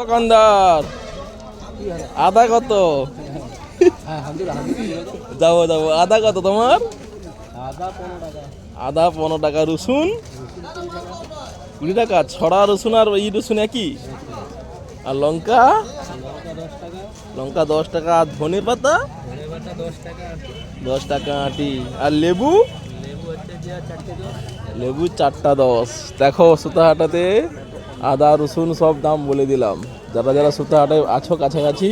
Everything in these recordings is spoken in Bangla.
দোকানদার। আদা কত? যাব যাব আদা কত তোমার? আদা পনেরো টাকা, রসুন। কুড়ি টাকা, ছড়া, রসুন আর এই রসুন একই? আর লঙ্কা? লঙ্কা দশ টাকা, আর ধনে পাতা? দশ টাকা, আটি। আর লেবু? লেবু চারটা দশ। দেখো, সুতাহাটাতে আদা, রসুন সব দাম বলে দিলাম। যারা যারা সুতাহাটায় আছো কাছাকাছি,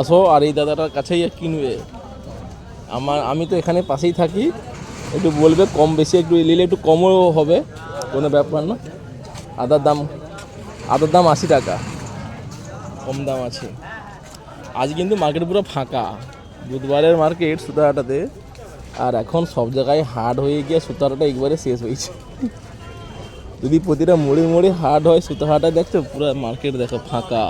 আসো আর এই দাদাটার কাছেই কিনবে। আমার, আমি তো এখানে পাশেই থাকি। একটু বলবে, কম বেশি একটু নিলে একটু কমও হবে, কোনো ব্যাপার না। আদার দাম আদার দাম আশি টাকা। কম দাম আছে। আজ কিন্তু মার্কেট পুরো ফাঁকা। বুধবারের মার্কেট সুতাহাটাতে আর এখন সব জায়গায় হাট হয়ে গিয়ে সুতাহাটা একবারে শেষ হয়েছে। যদি প্রতিটা মোড়ে মোড়ে হাট হয় সুতাহাটা দেখছ? পুরো মার্কেট দেখো ফাঁকা।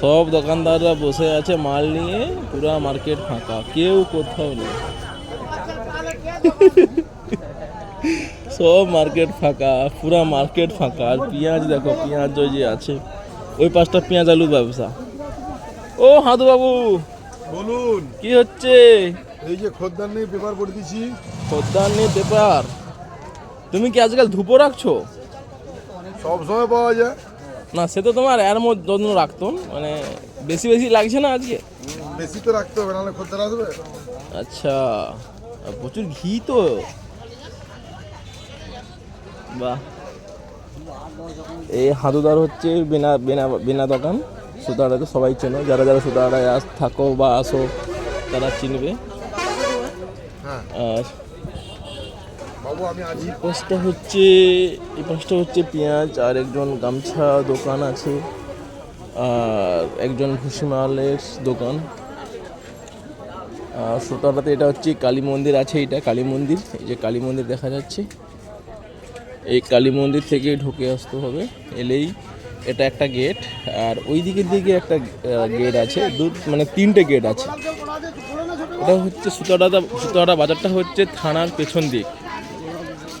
সব দোকানদাররা বসে আছে মাল নিয়ে পুরো মার্কেট ফাঁকা। কেউ কোথাও নেই। সব মার্কেট ফাঁকা পুরা মার্কেট ফাঁকা। আর পেঁয়াজ দেখো পেঁয়াজ ওই যে আছে ওই পাঁচটা পেঁয়াজ আলু ব্যবসা। ও হাদু বাবু বলুন। কি হচ্ছে? এই যে খদ্দার নিয়ে পেপার পড়ে দিছি খদ্দার নিয়ে পেপার তুমি কি আজকাল ধুপো রাখছো? সব সময় পাওয়া যায়। না সে তো তোমার এর মধ্যে যত্ন রাখতো মানে বেশি বেশি লাগছে না আজকে? বেশি তো রাখতে হবে নাহলে খদ্দার আসবে। আচ্ছা প্রচুর ঘি তো। বাহ। এই হাদুদার হচ্ছে বিনা বিনা বিনা দোকান। সুতাড়া তো সবাই চেনো। যারা যারা সুতাড়ায় আস থাকো বা আসো তারা চিনবে। হ্যাঁ। আর বাবু আমি আজই এই পাশটা হচ্ছে, এই পাশটা হচ্ছে পেঁয়াজ আর একজন গামছা দোকান আছে। আর একজন ভুসিমালের দোকান। আর সুতারাতে এটা হচ্ছে কালী মন্দির আছে, এটা কালী মন্দির। এই যে কালী মন্দির দেখা যাচ্ছে। এই কালী মন্দির থেকে ঢুকে আসতে হবে। এলেই এটা একটা গেট। আর ওই দিকের দিকে একটা গেট আছে। দু মানে তিনটে গেট আছে। এটা হচ্ছে সুতাটা সুতাটা বাজারটা হচ্ছে থানার পেছন দিক।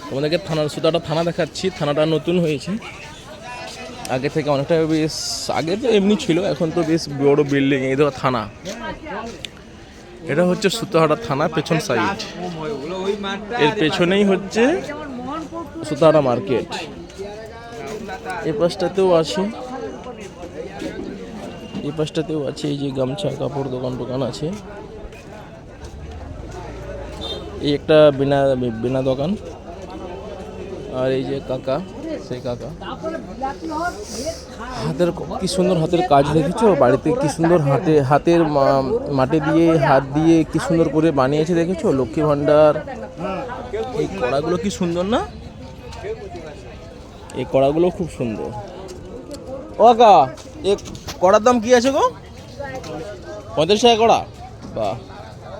তোমাদেরকে থানার সুতাটা থানা দেখাচ্ছি, থানাটা নতুন হয়েছে। আগে থেকে অনেকটা বেশ, আগে তো এমনি ছিল, এখন তো বেশ বড় বিল্ডিং এই দেখো থানা। এটা হচ্ছে সুতাহাটা থানা, পেছন সাইড এর পেছনেই হচ্ছে সুতাহাটা মার্কেট এই পাশটাতেও আছে। এই পাশটাতেও আছে, এই যে গামছা, কাপড় দোকান টোকান আছে। এই একটা বিনা বিনা দোকান। আর এই যে কাকা, সেই কাকা। হাতের ক- কি সুন্দর হাতের কাজ দেখেছ? বাড়িতে কি সুন্দর হাতে, হাতের মাটি দিয়ে, হাত দিয়ে কি সুন্দর করে বানিয়েছে দেখেছ? লক্ষ্মী ভাণ্ডার। এই কড়াগুলো কি সুন্দর না? এই কড়াগুলো খুব সুন্দর। ও কাকা, এ কড়ার দাম কি আছে গো? পঁয়ত্রিশ টাকা কড়া? বাহ।